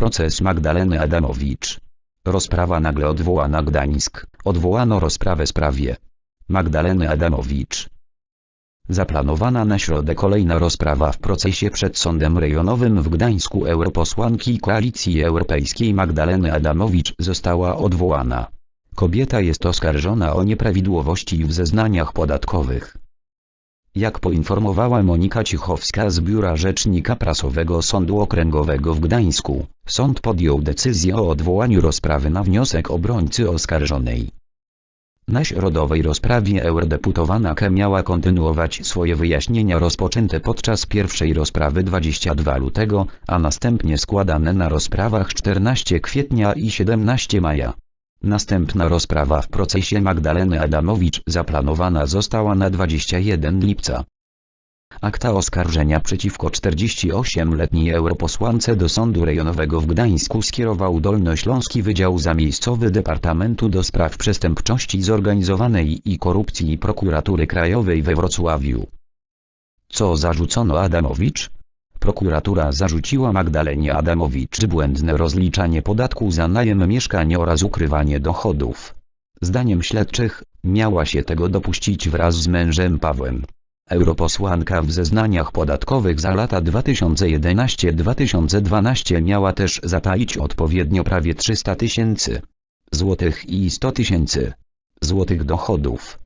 proces Magdaleny Adamowicz. Rozprawa nagle odwołana Gdańsk. Odwołano rozprawę sprawie Magdaleny Adamowicz. Zaplanowana na środę kolejna rozprawa w procesie przed Sądem Rejonowym w Gdańsku europosłanki Koalicji Europejskiej Magdaleny Adamowicz została odwołana. Kobieta jest oskarżona o nieprawidłowości w zeznaniach podatkowych. Jak poinformowała Monika Cichowska z Biura Rzecznika Prasowego Sądu Okręgowego w Gdańsku, sąd podjął decyzję o odwołaniu rozprawy na wniosek obrońcy oskarżonej. Na środowej rozprawie eurodeputowana K miała kontynuować swoje wyjaśnienia rozpoczęte podczas pierwszej rozprawy 22 lutego, a następnie składane na rozprawach 14 kwietnia i 17 maja. Następna rozprawa w procesie Magdaleny Adamowicz zaplanowana została na 21 lipca. Akta oskarżenia przeciwko 48-letniej europosłance do Sądu Rejonowego w Gdańsku skierował Dolnośląski Wydział Zamiejscowy Departamentu do Spraw Przestępczości Zorganizowanej i Korupcji Prokuratury Krajowej we Wrocławiu. Co zarzucono Adamowicz? Prokuratura zarzuciła Magdalenie Adamowicz błędne rozliczanie podatku za najem mieszkania oraz ukrywanie dochodów. Zdaniem śledczych, miała się tego dopuścić wraz z mężem Pawłem. Europosłanka w zeznaniach podatkowych za lata 2011-2012 miała też zataić odpowiednio prawie 300 tysięcy złotych i 100 tysięcy złotych dochodów.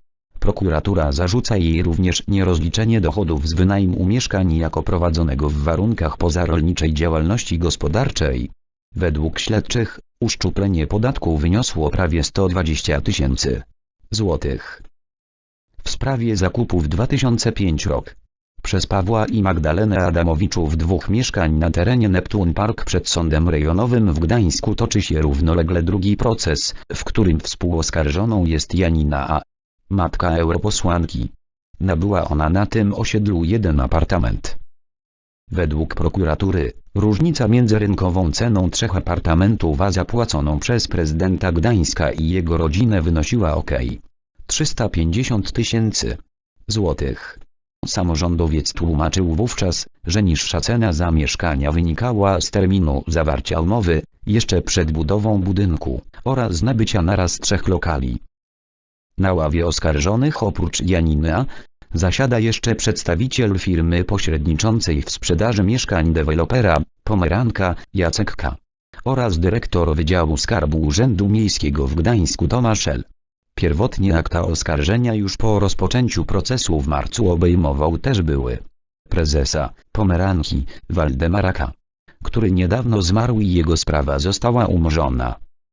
Prokuratura zarzuca jej również nierozliczenie dochodów z wynajmu mieszkań jako prowadzonego w warunkach pozarolniczej działalności gospodarczej. Według śledczych, uszczuplenie podatku wyniosło prawie 120 tysięcy złotych. W sprawie zakupu w 2005 rok przez Pawła i Magdalenę Adamowiczów dwóch mieszkań na terenie Neptun Park przed Sądem Rejonowym w Gdańsku toczy się równolegle drugi proces, w którym współoskarżoną jest Janina A. Matka europosłanki. Nabyła ona na tym osiedlu jeden apartament. Według prokuratury, różnica między rynkową ceną trzech apartamentów a zapłaconą przez prezydenta Gdańska i jego rodzinę wynosiła ok. 350 tysięcy złotych. Samorządowiec tłumaczył wówczas, że niższa cena za mieszkania wynikała z terminu zawarcia umowy, jeszcze przed budową budynku, oraz nabycia naraz trzech lokali. Na ławie oskarżonych oprócz Janiny A. zasiada jeszcze przedstawiciel firmy pośredniczącej w sprzedaży mieszkań dewelopera, Pomeranka, Jacek K. oraz dyrektor Wydziału Skarbu Urzędu Miejskiego w Gdańsku Tomasz L. Pierwotnie akta oskarżenia już po rozpoczęciu procesu w marcu obejmował też były prezesa Pomeranki, Waldemara K., który niedawno zmarł i jego sprawa została umorzona.